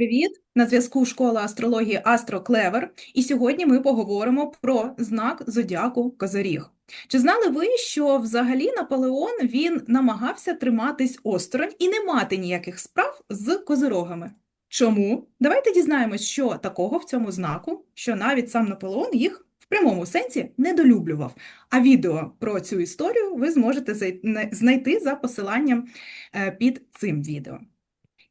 привіт! На зв'язку школа астрології Астро Клевер. І сьогодні ми поговоримо про знак зодіаку Козиріг. Чи знали ви, що взагалі Наполеон він намагався триматись осторонь і не мати ніяких справ з козирогами? Чому? Давайте дізнаємось, що такого в цьому знаку, що навіть сам Наполеон їх в прямому сенсі недолюблював. А відео про цю історію ви зможете знайти за посиланням е, під цим відео.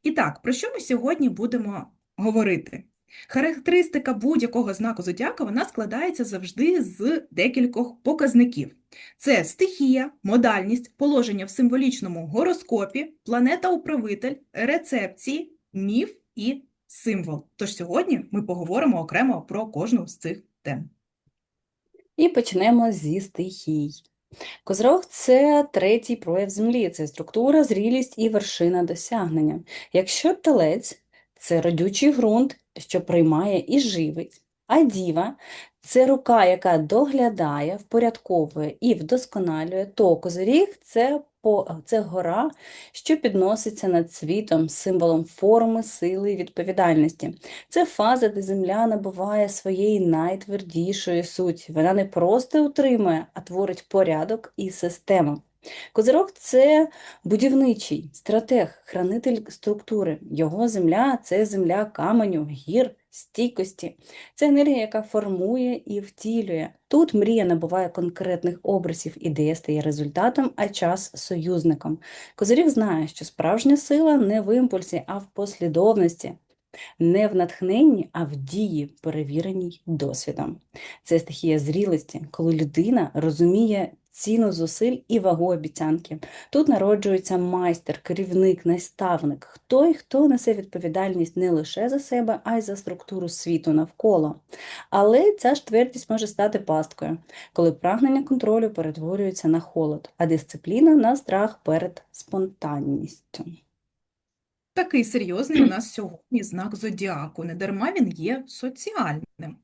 І так, про що ми сьогодні будемо говорити? Характеристика будь-якого знаку зодіака вона складається завжди з декількох показників: це стихія, модальність, положення в символічному гороскопі, планета-управитель, рецепції, міф і символ. Тож сьогодні ми поговоримо окремо про кожну з цих тем. І почнемо зі стихій. Козирог – це третій прояв землі, це структура, зрілість і вершина досягнення. Якщо телець – це родючий ґрунт, що приймає і живить, а діва – це рука, яка доглядає, впорядковує і вдосконалює, то козиріг – це, це гора, що підноситься над світом, символом форми, сили і відповідальності. Це фаза, де земля набуває своєї найтвердішої суті. Вона не просто утримує, а творить порядок і систему. Козирог – це будівничий, стратег, хранитель структури. Його земля – це земля каменю, гір, стійкості. Це енергія, яка формує і втілює. Тут мрія набуває конкретних образів, ідея стає результатом, а час – союзником. Козиріг знає, що справжня сила не в імпульсі, а в послідовності. Не в натхненні, а в дії, перевіреній досвідом. Це стихія зрілості, коли людина розуміє ціну зусиль і вагу обіцянки. Тут народжується майстер, керівник, наставник, той, хто несе відповідальність не лише за себе, а й за структуру світу навколо. Але ця ж твердість може стати пасткою, коли прагнення контролю перетворюється на холод, а дисципліна на страх перед спонтанністю. Такий серйозний у нас сьогодні знак зодіаку. Недарма він є соціальним.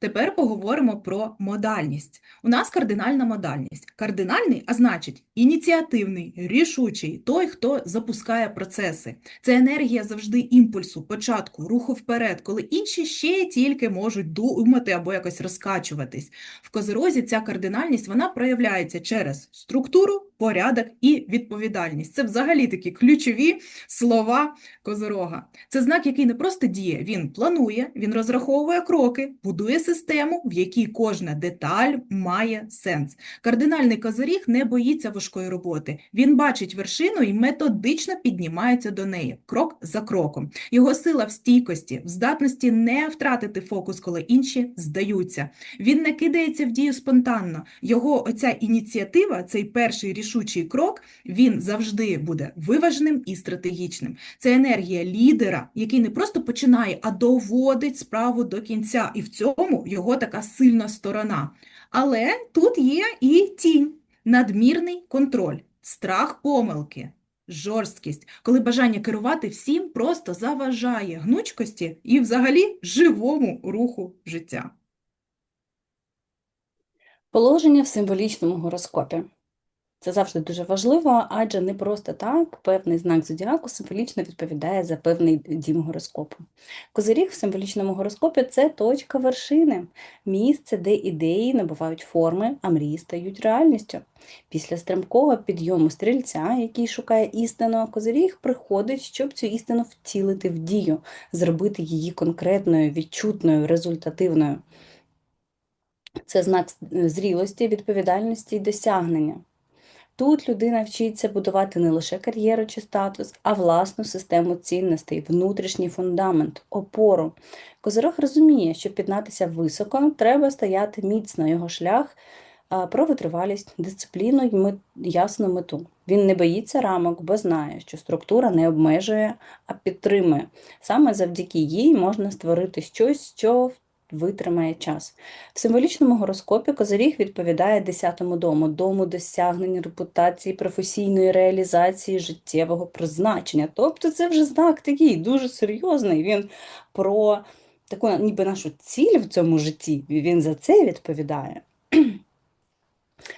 Тепер поговоримо про модальність. У нас кардинальна модальність. Кардинальний, а значить ініціативний, рішучий, той, хто запускає процеси. Це енергія завжди імпульсу, початку, руху вперед, коли інші ще тільки можуть думати або якось розкачуватись. В козирозі ця кардинальність вона проявляється через структуру, порядок і відповідальність. Це взагалі такі ключові слова козирога. Це знак, який не просто діє, він планує, він розраховує кроки, будує систему, в якій кожна деталь має сенс. Кардинальний козиріг не боїться важкої роботи. Він бачить вершину і методично піднімається до неї, крок за кроком. Його сила в стійкості, в здатності не втратити фокус, коли інші здаються. Він не кидається в дію спонтанно. Його оця ініціатива, цей перший рішучий крок, він завжди буде виваженим і стратегічним. Це енергія лідера, який не просто починає, а доводить справу до кінця. І в цьому його така сильна сторона. Але тут є і тінь, надмірний контроль, страх помилки, жорсткість, коли бажання керувати всім просто заважає гнучкості і взагалі живому руху життя. Положення в символічному гороскопі. Це завжди дуже важливо, адже не просто так певний знак зодіаку символічно відповідає за певний дім гороскопу. Козиріг в символічному гороскопі це точка вершини, місце, де ідеї набувають форми, а мрії стають реальністю. Після стрімкого підйому стрільця, який шукає істину, козиріг приходить, щоб цю істину втілити в дію, зробити її конкретною, відчутною, результативною. Це знак зрілості, відповідальності і досягнення. Тут людина вчиться будувати не лише кар'єру чи статус, а власну систему цінностей, внутрішній фундамент, опору. Козирог розуміє, щоб піднатися високо, треба стояти міцно його шлях про витривалість, дисципліну й ясну мету. Він не боїться рамок, бо знає, що структура не обмежує, а підтримує. Саме завдяки їй можна створити щось, що витримає час. В символічному гороскопі Козиріг відповідає 10-му дому, дому досягнень, репутації, професійної реалізації, життєвого призначення. Тобто це вже знак такий дуже серйозний. Він про таку ніби нашу ціль в цьому житті, він за це відповідає.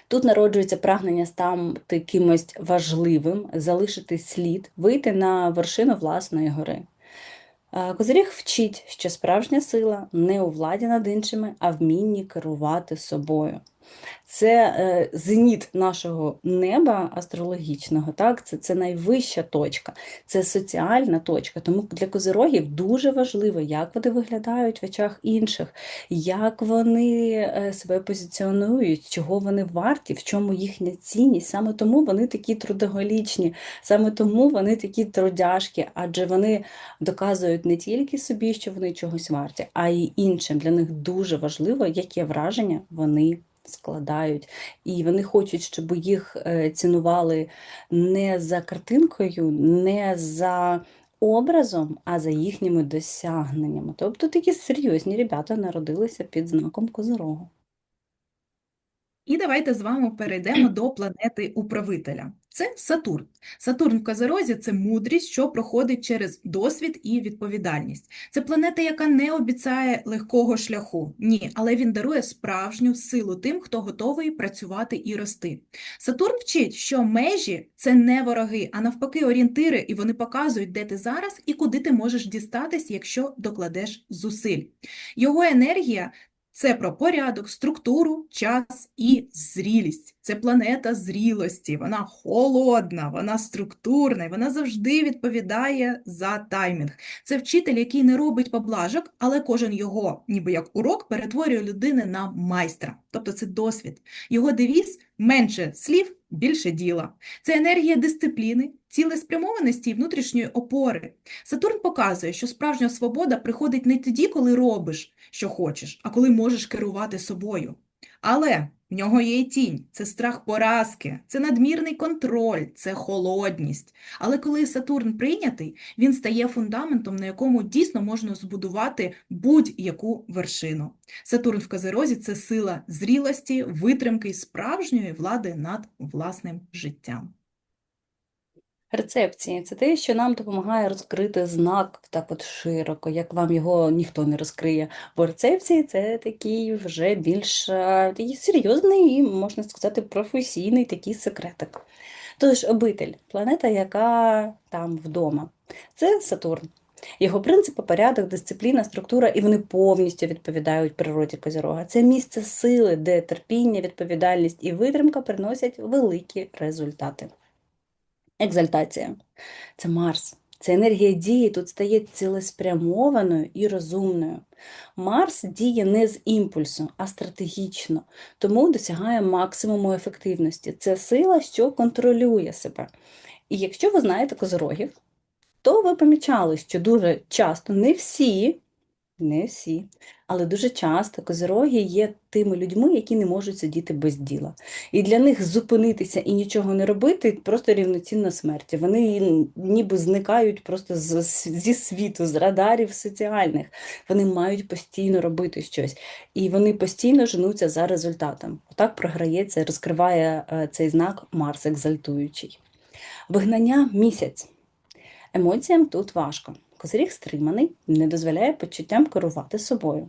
Тут народжується прагнення стати кимось важливим, залишити слід, вийти на вершину власної гори. Козиріг вчить, що справжня сила не у владі над іншими, а вмінні керувати собою. Це е, зеніт нашого неба астрологічного, так? Це, це найвища точка, це соціальна точка. Тому для козирогів дуже важливо, як вони виглядають в очах інших, як вони е, себе позиціонують, чого вони варті, в чому їхня цінність. Саме тому вони такі трудоголічні, саме тому вони такі трудяшки, адже вони доказують не тільки собі, що вони чогось варті, а й іншим. Для них дуже важливо, яке враження вони складають. І вони хочуть, щоб їх е, цінували не за картинкою, не за образом, а за їхніми досягненнями. Тобто такі серйозні ребята народилися під знаком Козирогу. І давайте з вами перейдемо до планети управителя. Це Сатурн. Сатурн в Козерозі це мудрість, що проходить через досвід і відповідальність. Це планета, яка не обіцяє легкого шляху. Ні, але він дарує справжню силу тим, хто готовий працювати і рости. Сатурн вчить, що межі це не вороги, а навпаки орієнтири, і вони показують, де ти зараз і куди ти можеш дістатись, якщо докладеш зусиль. Його енергія це про порядок, структуру, час і зрілість. Це планета зрілості. Вона холодна, вона структурна, вона завжди відповідає за таймінг. Це вчитель, який не робить поблажок, але кожен його, ніби як урок, перетворює людини на майстра. Тобто це досвід. Його девіз менше слів, більше діла. Це енергія дисципліни, цілеспрямованості і внутрішньої опори. Сатурн показує, що справжня свобода приходить не тоді, коли робиш, що хочеш, а коли можеш керувати собою. Але в нього є і тінь, це страх поразки, це надмірний контроль, це холодність. Але коли Сатурн прийнятий, він стає фундаментом, на якому дійсно можна збудувати будь-яку вершину. Сатурн в Козерозі – це сила зрілості, витримки і справжньої влади над власним життям. Рецепції це те, що нам допомагає розкрити знак так от широко, як вам його ніхто не розкриє. Бо рецепції це такий вже більш е, серйозний і, можна сказати, професійний такий секретик. Тож, обитель планета, яка там вдома, це Сатурн. Його принципи, порядок, дисципліна, структура, і вони повністю відповідають природі Козірога. Це місце сили, де терпіння, відповідальність і витримка приносять великі результати. Екзальтація це Марс. Це енергія дії тут стає цілеспрямованою і розумною. Марс діє не з імпульсу, а стратегічно, тому досягає максимуму ефективності. Це сила, що контролює себе. І якщо ви знаєте козирогів, то ви помічали, що дуже часто не всі, не всі, але дуже часто козироги є тими людьми, які не можуть сидіти без діла. І для них зупинитися і нічого не робити просто рівноцінно смерті. Вони ніби зникають просто з, зі світу, з радарів соціальних. Вони мають постійно робити щось. І вони постійно женуться за результатом. Отак програється, розкриває е, цей знак Марс екзальтуючий. Вигнання місяць. Емоціям тут важко. Козиріг стриманий, не дозволяє почуттям керувати собою.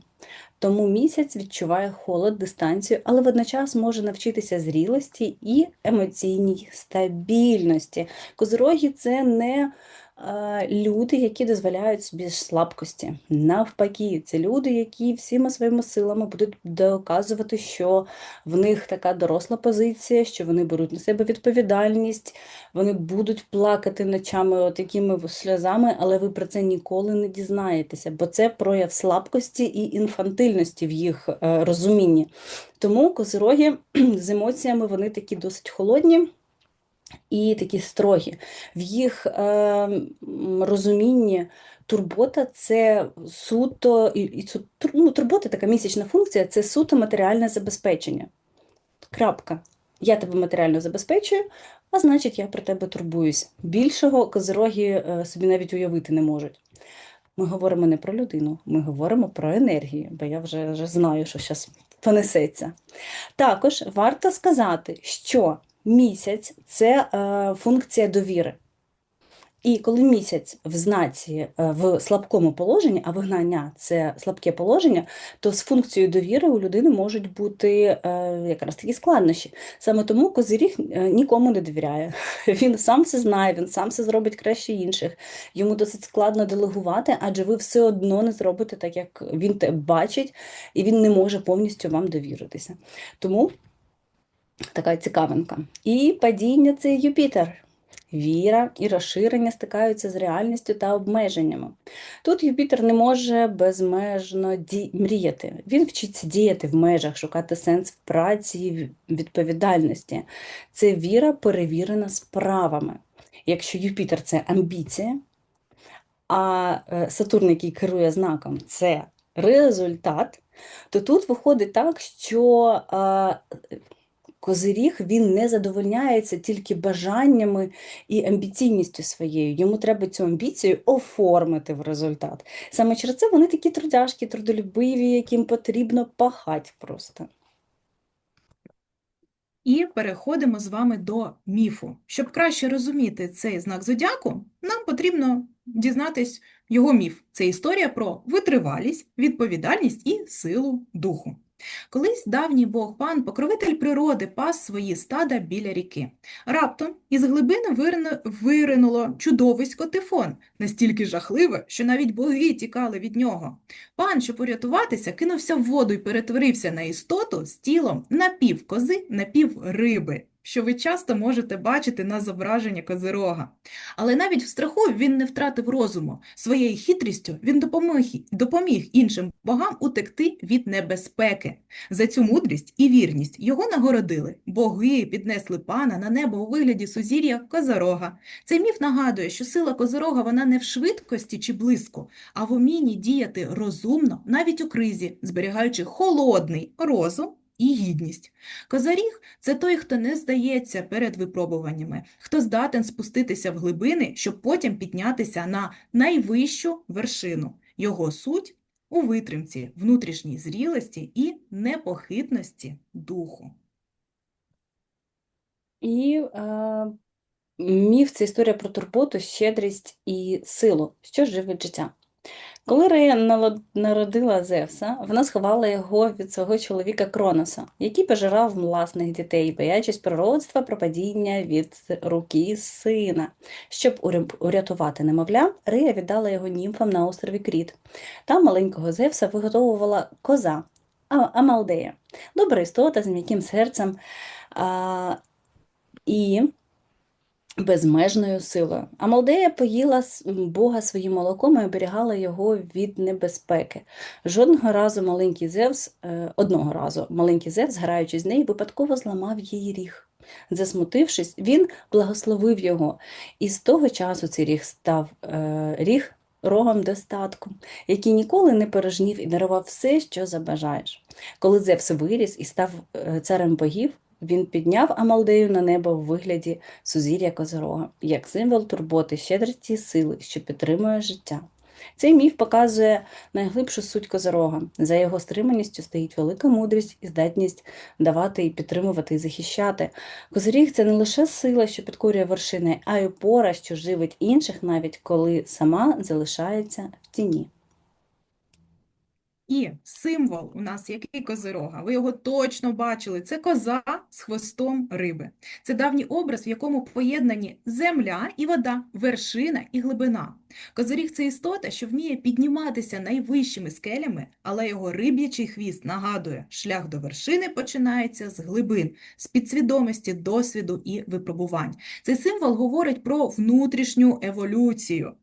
Тому місяць відчуває холод, дистанцію, але водночас може навчитися зрілості і емоційній стабільності. Козироги це не е, люди, які дозволяють собі слабкості. Навпаки, це люди, які всіма своїми силами будуть доказувати, що в них така доросла позиція, що вони беруть на себе відповідальність, вони будуть плакати ночами такими сльозами, але ви про це ніколи не дізнаєтеся, бо це прояв слабкості і інфантильності в їх е, розумінні. Тому козироги з емоціями вони такі досить холодні. І такі строгі. В їх е, розумінні турбота це суто, і, і ну, турбота, така місячна функція це суто матеріальне забезпечення. Крапка. Я тебе матеріально забезпечую, а значить, я про тебе турбуюсь. Більшого козироги е, собі навіть уявити не можуть. Ми говоримо не про людину, ми говоримо про енергію, бо я вже, вже знаю, що зараз понесеться. Також варто сказати, що місяць це е, функція довіри. І коли місяць в знаці е, в слабкому положенні, а вигнання це слабке положення, то з функцією довіри у людини можуть бути е, якраз такі складнощі. Саме тому Козиріг е, нікому не довіряє. Він сам все знає, він сам все зробить краще інших. Йому досить складно делегувати, адже ви все одно не зробите так, як він те бачить, і він не може повністю вам довіритися. Тому така цікавинка. І падіння це Юпітер. Віра і розширення стикаються з реальністю та обмеженнями. Тут Юпітер не може безмежно мріяти. Він вчиться діяти в межах, шукати сенс в праці і відповідальності. Це віра перевірена справами. Якщо Юпітер це амбіція, а е, Сатурн, який керує знаком, це результат, то тут виходить так, що е, Козиріг він не задовольняється тільки бажаннями і амбіційністю своєю. Йому треба цю амбіцію оформити в результат. Саме через це вони такі трудяшки, трудолюбиві, яким потрібно пахать просто. І переходимо з вами до міфу. Щоб краще розуміти цей знак зодіаку, нам потрібно дізнатись його міф. Це історія про витривалість, відповідальність і силу духу. Колись давній бог пан, покровитель природи, пас свої стада біля ріки. Раптом із глибини виринуло чудовисько Тифон, настільки жахливе, що навіть боги тікали від нього. Пан, щоб урятуватися, кинувся в воду і перетворився на істоту з тілом напів кози, напів риби, що ви часто можете бачити на зображенні козирога. Але навіть в страху він не втратив розуму. Своєю хитрістю він допоміг, допоміг іншим богам утекти від небезпеки. За цю мудрість і вірність його нагородили. Боги піднесли пана на небо у вигляді сузір'я козирога. Цей міф нагадує, що сила козирога вона не в швидкості чи блиску, а в умінні діяти розумно, навіть у кризі, зберігаючи холодний розум і гідність. Козаріг – це той, хто не здається перед випробуваннями, хто здатен спуститися в глибини, щоб потім піднятися на найвищу вершину. Його суть у витримці, внутрішній зрілості і непохитності духу. І е, міф це історія про турботу, щедрість і силу, що живить життя. Коли Рея народила Зевса, вона сховала його від свого чоловіка Кроноса, який пожирав власних дітей, боячись пророцтва про падіння від руки сина. Щоб урятувати немовля, Рея віддала його німфам на острові Кріт. Там маленького Зевса виготовувала коза А- Амалдея, добра істота з м'яким серцем а, і безмежною силою. Амалдея поїла Бога своїм молоком і оберігала його від небезпеки. Жодного разу маленький Зевс, е, одного разу маленький Зевс, граючи з нею, випадково зламав її ріг. Засмутившись, він благословив його, і з того часу цей ріг став е, ріг рогом достатку, який ніколи не порожнів і дарував все, що забажаєш. Коли Зевс виріс і став е, царем богів, він підняв Амалдею на небо в вигляді сузір'я Козирога, як символ турботи, щедрості сили, що підтримує життя. Цей міф показує найглибшу суть Козирога. За його стриманістю стоїть велика мудрість і здатність давати і підтримувати і захищати. Козиріг це не лише сила, що підкорює вершини, а й опора, що живить інших, навіть коли сама залишається в тіні. І символ у нас який козирога? Ви його точно бачили. Це коза з хвостом риби. Це давній образ, в якому поєднані земля і вода, вершина і глибина. Козиріг – це істота, що вміє підніматися найвищими скелями, але його риб'ячий хвіст нагадує, шлях до вершини починається з глибин, з підсвідомості, досвіду і випробувань. Цей символ говорить про внутрішню еволюцію.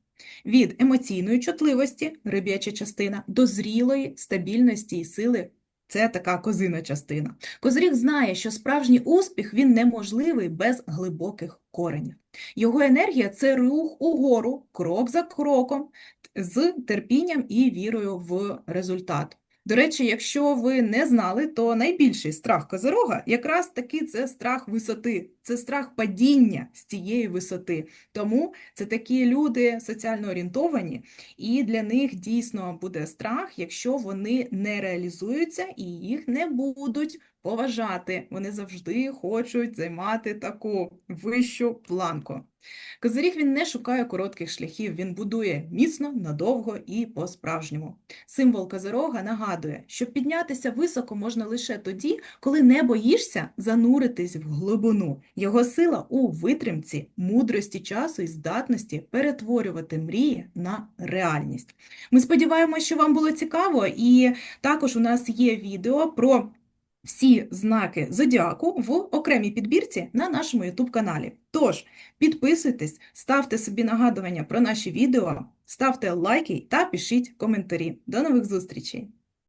Від емоційної чутливості, риб'яча частина, до зрілої стабільності і сили. Це така козина частина. Козиріг знає, що справжній успіх він неможливий без глибоких коренів. Його енергія це рух угору, крок за кроком, з терпінням і вірою в результат. До речі, якщо ви не знали, то найбільший страх козирога якраз таки це страх висоти, це страх падіння з цієї висоти. Тому це такі люди соціально орієнтовані, і для них дійсно буде страх, якщо вони не реалізуються і їх не будуть поважати. Вони завжди хочуть займати таку вищу планку. Козиріг він не шукає коротких шляхів, він будує міцно, надовго і по-справжньому. Символ Козирога нагадує, що піднятися високо можна лише тоді, коли не боїшся зануритись в глибину. Його сила у витримці, мудрості часу і здатності перетворювати мрії на реальність. Ми сподіваємося, що вам було цікаво, і також у нас є відео про всі знаки зодіаку в окремій підбірці на нашому YouTube каналі. Тож підписуйтесь, ставте собі нагадування про наші відео, ставте лайки та пишіть коментарі. До нових зустрічей!